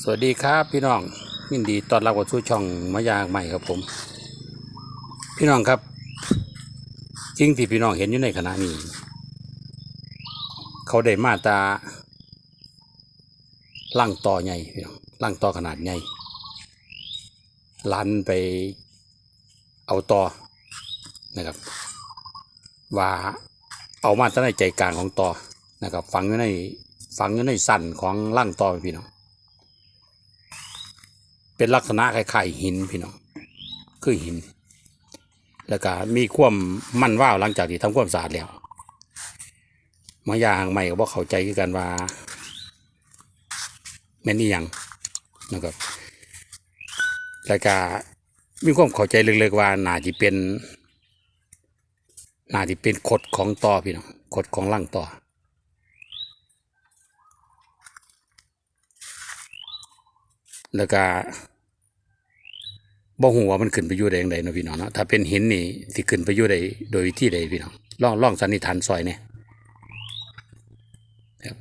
สวัสดีครับพี่น้องยินดีต้อนรับเข้าสู่ช่องมายางใหม่ครับผม พี่น้องครับจริงที่พี่น้องเห็นอยู่ในขณะนี้ เขาได้มาตราล่างต่อใหญ่พี่น้องล่างต่อขนาดใหญ่ลันไปเอาต่อนะครับ ว่าเอามาตั้งในใจกลางของต่อนะครับ ฝังอยู่ในฝังอยู่ในสันของล่างต่อพี่น้อง เป็นลักษณะคล้ายๆหินพี่น้องคือหิน แล้วก็มีความมั่นว่าวหลังจากที่ทำความสะอาดแล้วมายาหางใหม่ก็บอกเข้าใจกันว่าแม่นี่ยังนะครับแล้วก็มีความเข้าใจเลึกๆว่าน่าจะเป็นน่าจะเป็นขดของต่อพี่น้องขดของร่างต่อแล้วก็ บ่หูว่ามันขึ้นไปอยู่ได้ยังไงเนาะพี่น้องเนาะถ้าเป็นหินนี่สิขึ้นไปอยู่ได้โดยวิธีใดพี่น้องลองลองสันนิษฐานซอยเนี่ยครับ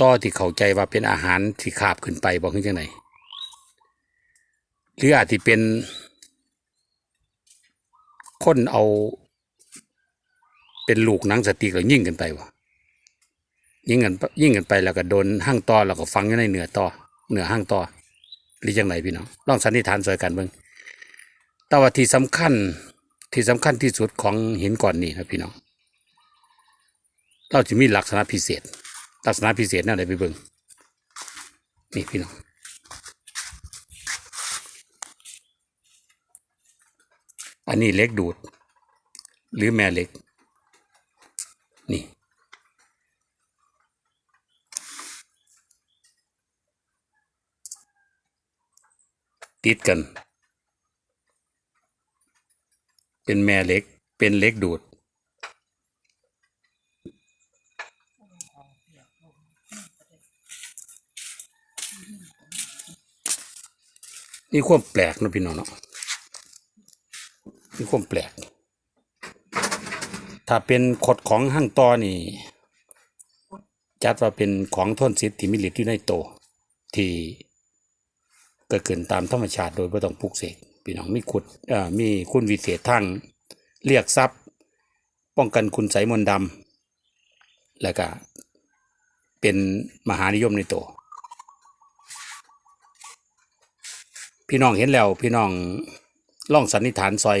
ต่อที่เข้าใจว่าเป็นอาหารที่คาบขึ้นไปบอกขึ้นจังไหนหรืออาจจะเป็นคนเอา เป็นลูกหนังสติกแล้วยิ่งกันไปวะยิ่งกันยิ่งกันไปแล้วก็โดนห้างต่อแล้วก็ฟังอยู่ในเหนือต่อเหนือห้างต่อ หรือยังไงพี่น้องลองสันนิษฐานซอยกันเบิ่งแต่ว่าที่สำคัญที่สำคัญที่สุดของหินก้อนนี้นะพี่น้อง เราจะมีลักษณะพิเศษ ลักษณะพิเศษนั่นไหนไปเบิ่งนี่พี่น้องอันนี้เล็กดูด หรือแม่เล็ก ติดกัน เป็นแม่เล็ก เป็นเล็กดูด นี่ความแปลกนะพี่น้องเนาะนี่ความแปลก ถ้าเป็นขดของห้างตอนี่ จัดว่าเป็นของทนสิทธิ์ที่มีฤทธิ์อยู่ในโตว เกิดขึ้นตามธรรมชาติโดยไม่ต้องปลุกเสกพี่น้องมีขุดมีคุณวิเศษทางเรียกทรัพย์ ป้องกันคุณไสมนต์ดำแล้วก็เป็นมหานิยมในตัวพี่น้องเห็นแล้ว พี่น้องล่องสันนิษฐานซอย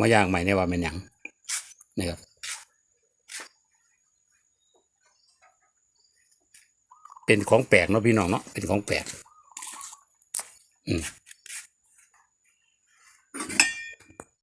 มาย่างใหม่ในว่าเป็นหยังนะครับเป็นของแปลกเนาะพี่น้องเนาะเป็นของแปลก อืม